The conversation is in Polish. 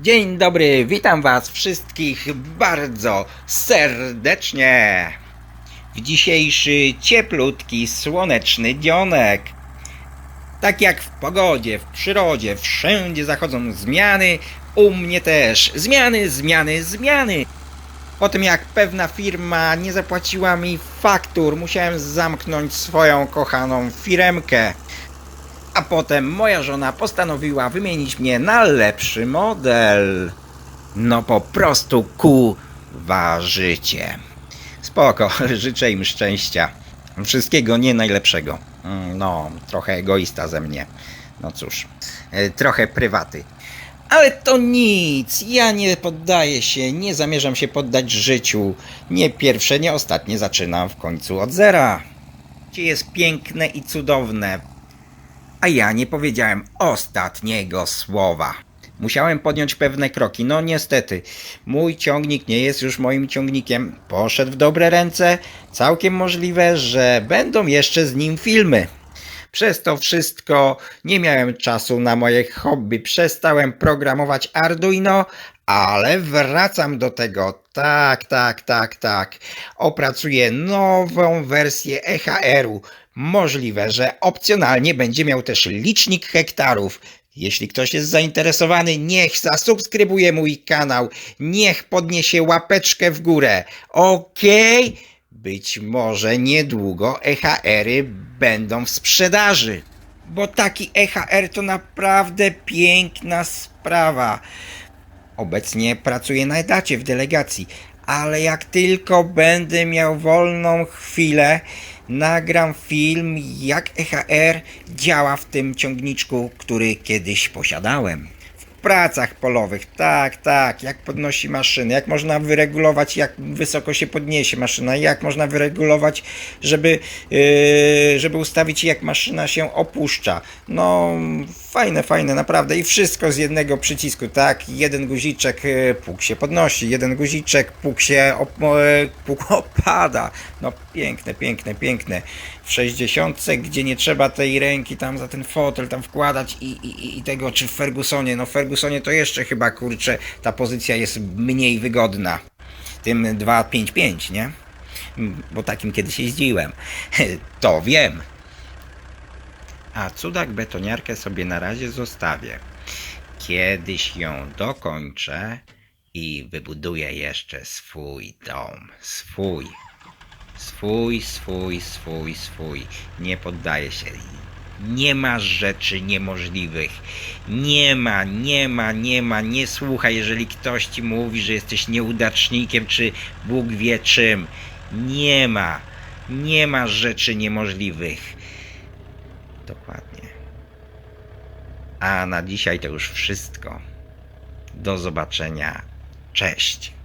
Dzień dobry, witam Was wszystkich bardzo serdecznie w dzisiejszy cieplutki, słoneczny dzionek. Tak jak w pogodzie, w przyrodzie, wszędzie zachodzą zmiany, u mnie też. Zmiany, zmiany, zmiany. Po tym jak pewna firma nie zapłaciła mi faktur, musiałem zamknąć swoją kochaną firemkę. A potem moja żona postanowiła wymienić mnie na lepszy model. No po prostu ku życie. Spoko, życzę im szczęścia. Wszystkiego nie najlepszego. Mm, No, trochę egoista ze mnie. No cóż, e, trochę prywaty. Ale to nic, ja nie poddaję się, nie zamierzam się poddać życiu. Nie pierwsze, nie ostatnie, zaczynam w końcu od zera. Jest piękne i cudowne, a ja nie powiedziałem ostatniego słowa. Musiałem podjąć pewne kroki. No niestety, mój ciągnik nie jest już moim ciągnikiem. Poszedł w dobre ręce. Całkiem możliwe, że będą jeszcze z nim filmy. Przez to wszystko nie miałem czasu na moje hobby. Przestałem programować Arduino, ale wracam do tego. Tak, tak, tak, tak. Opracuję nową wersję EHR-u. Możliwe, że opcjonalnie będzie miał też licznik hektarów. Jeśli ktoś jest zainteresowany, niech zasubskrybuje mój kanał, niech podniesie łapeczkę w górę. Okej? Być może niedługo EHR-y będą w sprzedaży. Bo taki EHR to naprawdę piękna sprawa. Obecnie pracuję na etacie w delegacji, ale jak tylko będę miał wolną chwilę, nagram film, jak EHR działa w tym ciągniczku, który kiedyś posiadałem. Pracach polowych, tak, tak, jak podnosi maszynę, jak można wyregulować, jak wysoko się podniesie maszyna, jak można wyregulować, żeby, yy, żeby ustawić, jak maszyna się opuszcza. No, fajne, fajne, naprawdę. I wszystko z jednego przycisku, tak? Jeden guziczek, yy, pług się podnosi, jeden guziczek, pług się op- yy, pług opada. No, piękne, piękne, piękne. W 60, gdzie nie trzeba tej ręki tam za ten fotel tam wkładać i, i, i tego, czy w Fergusonie, no w Fergusonie to jeszcze chyba, kurczę, ta pozycja jest mniej wygodna. Tym 255, nie? Bo takim kiedyś jeździłem. To wiem. A cudak betoniarkę sobie na razie zostawię. Kiedyś ją dokończę i wybuduję jeszcze swój dom. Swój. Swój, swój, swój, swój. Nie poddaję się. Nie ma rzeczy niemożliwych. Nie ma, nie ma, nie ma. Nie słuchaj, jeżeli ktoś ci mówi, że jesteś nieudacznikiem, czy Bóg wie czym. Nie ma. Nie ma rzeczy niemożliwych. Dokładnie. A na dzisiaj to już wszystko. Do zobaczenia. Cześć.